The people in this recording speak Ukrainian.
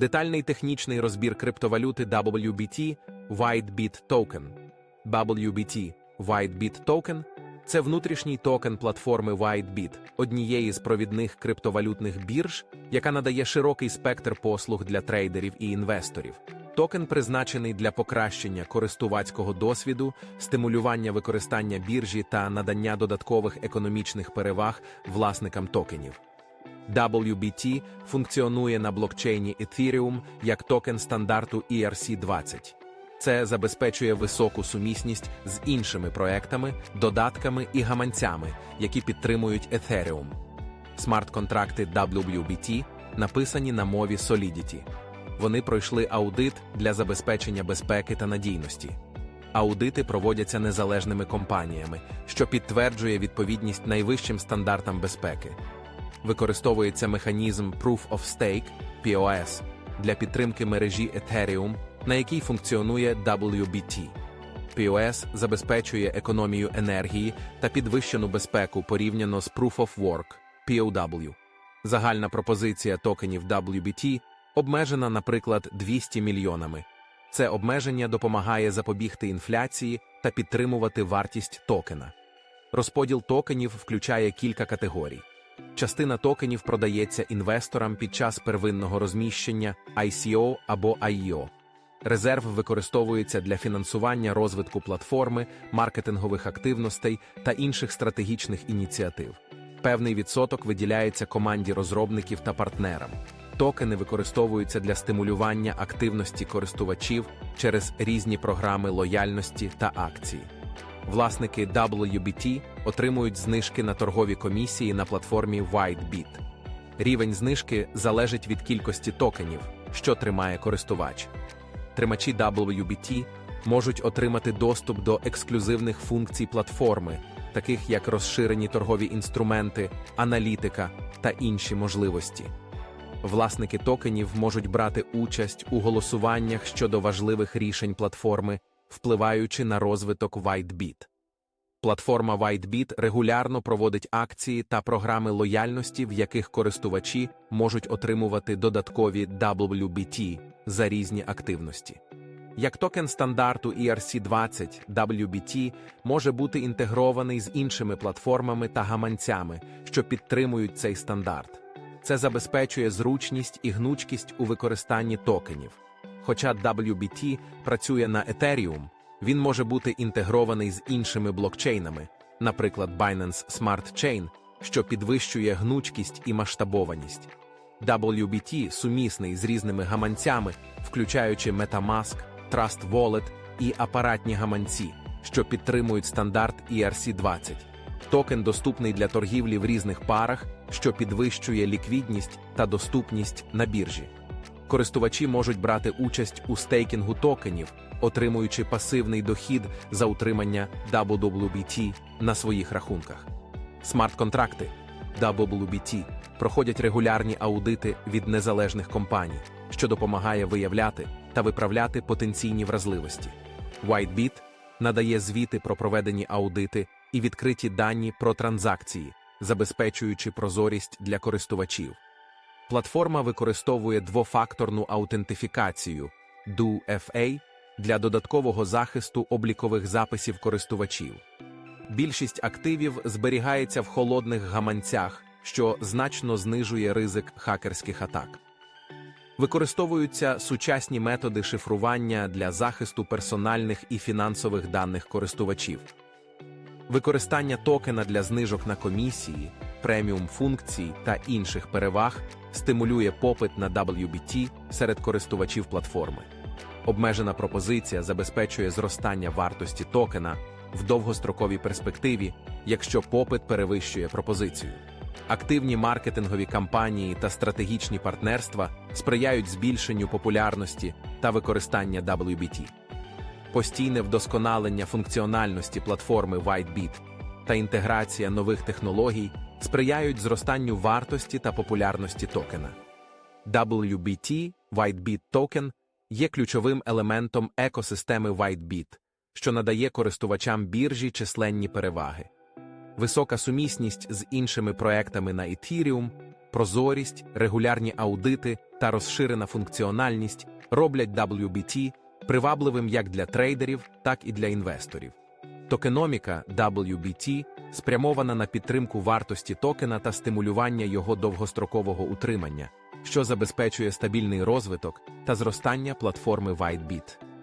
Детальний технічний розбір криптовалюти WBT WhiteBit Token. WBT WhiteBit Token – це внутрішній токен платформи WhiteBit, однієї з провідних криптовалютних бірж, яка надає широкий спектр послуг для трейдерів і інвесторів. Токен призначений для покращення користувацького досвіду, стимулювання використання біржі та надання додаткових економічних переваг власникам токенів. WBT функціонує на блокчейні Ethereum як токен стандарту E ERC-20. Це забезпечує високу сумісність з іншими проектами, додатками і гаманцями, які підтримують Ethereum. Смарт-контракти WBT написані на мові Solidity. Вони пройшли аудит для забезпечення безпеки та надійності. Аудити проводяться незалежними компаніями, що підтверджує відповідність найвищим стандартам безпеки. Використовується механізм Proof of Stake POS для підтримки мережі Ethereum, на якій функціонує WBT. POS забезпечує економію енергії та підвищену безпеку порівняно з Proof of Work POW. Загальна пропозиція токенів WBT обмежена, наприклад, 200 мільйонами. Це обмеження допомагає запобігти інфляції та підтримувати вартість токена. Розподіл токенів включає кілька категорій. Частина токенів продається інвесторам під час первинного розміщення ICO або IEO. Резерв використовується для фінансування розвитку платформи, маркетингових активностей та інших стратегічних ініціатив. Певний відсоток виділяється команді розробників та партнерам. Токени використовуються для стимулювання активності користувачів через різні програми лояльності та акції. Власники WBT отримують знижки на торгові комісії на платформі WhiteBit. Рівень знижки залежить від кількості токенів, що тримає користувач. Тримачі WBT можуть отримати доступ до ексклюзивних функцій платформи, таких як розширені торгові інструменти, аналітика та інші можливості. Власники токенів можуть брати участь у голосуваннях щодо важливих рішень платформи, впливаючи на розвиток WhiteBit. Платформа WhiteBit регулярно проводить акції та програми лояльності, в яких користувачі можуть отримувати додаткові WBT за різні активності. Як токен стандарту E ERC-20, WBT може бути інтегрований з іншими платформами та гаманцями, що підтримують цей стандарт. Це забезпечує зручність і гнучкість у використанні токенів. Хоча WBT працює на Ethereum, він може бути інтегрований з іншими блокчейнами, наприклад, Binance Smart Chain, що підвищує гнучкість і масштабованість. WBT сумісний з різними гаманцями, включаючи MetaMask, Trust Wallet і апаратні гаманці, що підтримують стандарт E ERC-20. Токен доступний для торгівлі в різних парах, що підвищує ліквідність та доступність на біржі. Користувачі можуть брати участь у стейкінгу токенів, отримуючи пасивний дохід за утримання WBT на своїх рахунках. Смарт-контракти WBT проходять регулярні аудити від незалежних компаній, що допомагає виявляти та виправляти потенційні вразливості. WhiteBit надає звіти про проведені аудити і відкриті дані про транзакції, забезпечуючи прозорість для користувачів. Платформа використовує двофакторну аутентифікацію DUFA для додаткового захисту облікових записів користувачів. Більшість активів зберігається в холодних гаманцях, що значно знижує ризик хакерських атак. Використовуються сучасні методи шифрування для захисту персональних і фінансових даних користувачів. Використання токена для знижок на комісії, преміум функцій та інших переваг стимулює попит на WBT серед користувачів платформи. Обмежена пропозиція забезпечує зростання вартості токена в довгостроковій перспективі, якщо попит перевищує пропозицію. Активні маркетингові кампанії та стратегічні партнерства сприяють збільшенню популярності та використання WBT. Постійне вдосконалення функціональності платформи WhiteBit та інтеграція нових технологій сприяють зростанню вартості та популярності токена. WBT WhiteBit Token є ключовим елементом екосистеми WhiteBit, що надає користувачам біржі численні переваги. Висока сумісність з іншими проектами на Ethereum прозорість, регулярні аудити та розширена функціональність роблять WBT привабливим як для трейдерів, так і для інвесторів. Токеноміка WBT спрямована на підтримку вартості токена та стимулювання його довгострокового утримання, що забезпечує стабільний розвиток та зростання платформи WhiteBit.